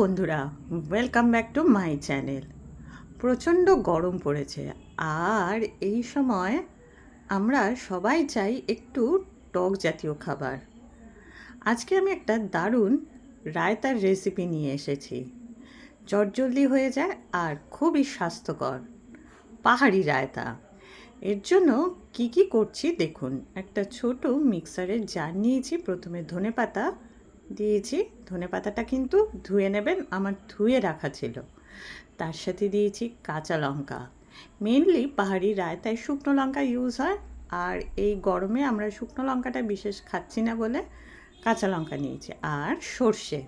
বন্ধুরা welcome back to my channel প্রচণ্ড গরম পড়েছে, আর এই সময় আমরা সবাই চাই একটু টক জাতীয় খাবার। আজকে আমি একটা দারুণ রায়তার রেসিপি নিয়ে এসেছি। চটজলদি হয়ে যায় আর খুবই স্বাস্থ্যকর, পাহাড়ি রায়তা। এর জন্য কি কি করছি দেখুন, একটা ছোট মিক্সারের জার নিয়েছি, প্রথমে ধনে পাতা দিয়েছি। ধনে পাতাটা কিন্তু ধুয়ে নেবেন, আমার ধুয়ে রাখা ছিল। তার সাথে দিয়েছি কাঁচা লঙ্কা। মেনলি পাহাড়ি রায়তায় শুকনো লঙ্কা ইউজ হয়। আর এই গরমে আমরা শুকনো লঙ্কাটা বিশেষ খাচ্ছি না বলে কাঁচা লঙ্কা নিয়েছি। আর সর্ষে।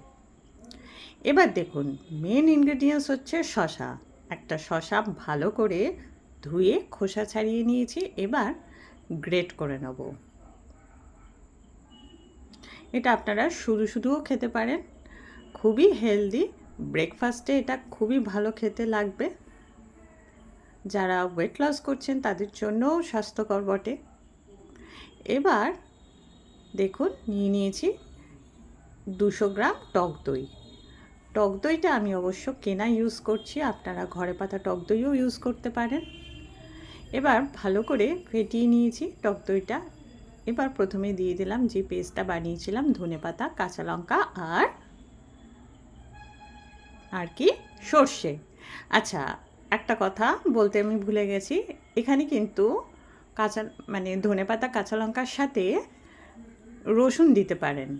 এবার দেখুন মেন ইনগ্রেডিয়েন্টস হচ্ছে শশা একটা শশা ভালো করে ধুয়ে খোসা ছাড়িয়ে নিয়েছি। এবার গ্রেট করে নেব। এটা আপনারা শুধু শুধুও খেতে পারেন। খুবই হেলদি। ব্রেকফাস্টে এটা খুবই ভালো খেতে লাগবে। যারা ওয়েট লস করছেন, তাদের জন্যও স্বাস্থ্যকর বটে। এবার দেখুন, নিয়ে নিয়েছি দুশো গ্রাম টক দই। টক দইটা আমি অবশ্য কেনা ইউজ করছি। আপনারা ঘরে পাতা টক দইও ইউজ করতে পারেন। এবার ভালো করে ফেটিয়ে নিয়েছি টক দইটা। এবার প্রথমে দিয়ে দিলাম যে পেস্টটা বানিয়েছিলাম, ধনে পাতা, কাঁচা লঙ্কা আর আর কি? সর্ষে। আচ্ছা একটা কথা বলতে আমি ভুলে গেছি, এখানে কিন্তু কাঁচা মানে ধনে পাতা, কাঁচা লঙ্কার সাথে রসুন দিতে পারেন।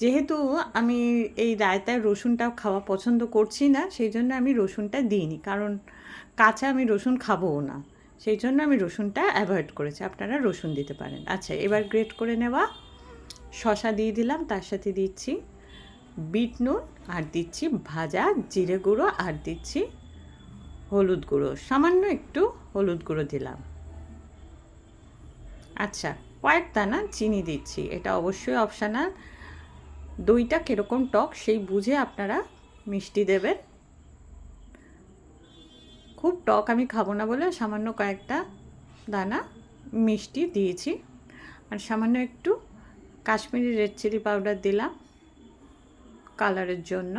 যেহেতু আমি এই রায়তায় রসুনটা খাওয়া পছন্দ করছি না, সেই জন্য আমি রসুনটা দিইনি, কারণ কাঁচা আমি রসুন খাবও না। সেই জন্য আমি রসুনটা অ্যাভয়েড করেছি। আপনারা রসুন দিতে পারেন। আচ্ছা এবার গ্রেট করে নেওয়া। শশা দিয়ে দিলাম, তার সাথে দিচ্ছি বিট নুন আর দিচ্ছি ভাজা জিরে গুঁড়ো আর দিচ্ছি হলুদ গুঁড়ো। সামান্য একটু হলুদ গুঁড়ো দিলাম। আচ্ছা কয়েক দানা চিনি দিচ্ছি। এটা অবশ্যই অপশানাল দইটা কীরকম টক, সেই বুঝে আপনারা মিষ্টি দেবেন। খুব টক আমি খাব না বলে সামান্য কয়েকটা দানা, মিষ্টি দিয়েছি। আর সামান্য একটু কাশ্মীরি রেড চিলি পাউডার দিলাম কালারের জন্য।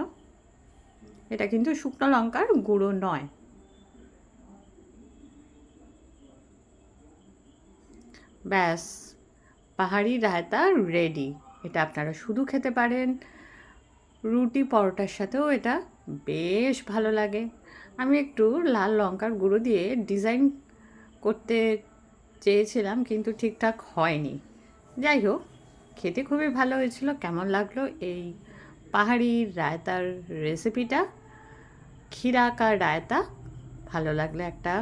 এটা কিন্তু শুকনো লঙ্কার গুঁড়ো নয়। ব্যাস, পাহাড়ি রায়তা রেডি এটা আপনারা শুধু খেতে পারেন। রুটি পরোটার সাথেও এটা বেশ ভালো লাগে। আমি একটু লাল লঙ্কার গুঁড়ো দিয়ে ডিজাইন করতে চেয়েছিলাম, কিন্তু ঠিকঠাক হয়নি। যাই হোক, খেতে খুবই ভালো হয়েছিল, কেমন লাগল এই পাহাড়ি রায়তার রেসিপিটা? ক্ষীরাকার রায়তা, ভালো লাগলে একটা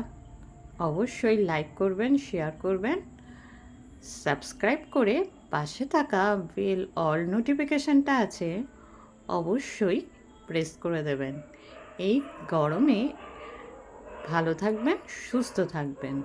অবশ্যই লাইক করবেন, শেয়ার করবেন, সাবস্ক্রাইব করে পাশে থাকা বেল অল নোটিফিকেশানটা আছে, অবশ্যই প্রেস করে দেবেন। এই গরমে ভালো থাকবেন সুস্থ থাকবেন।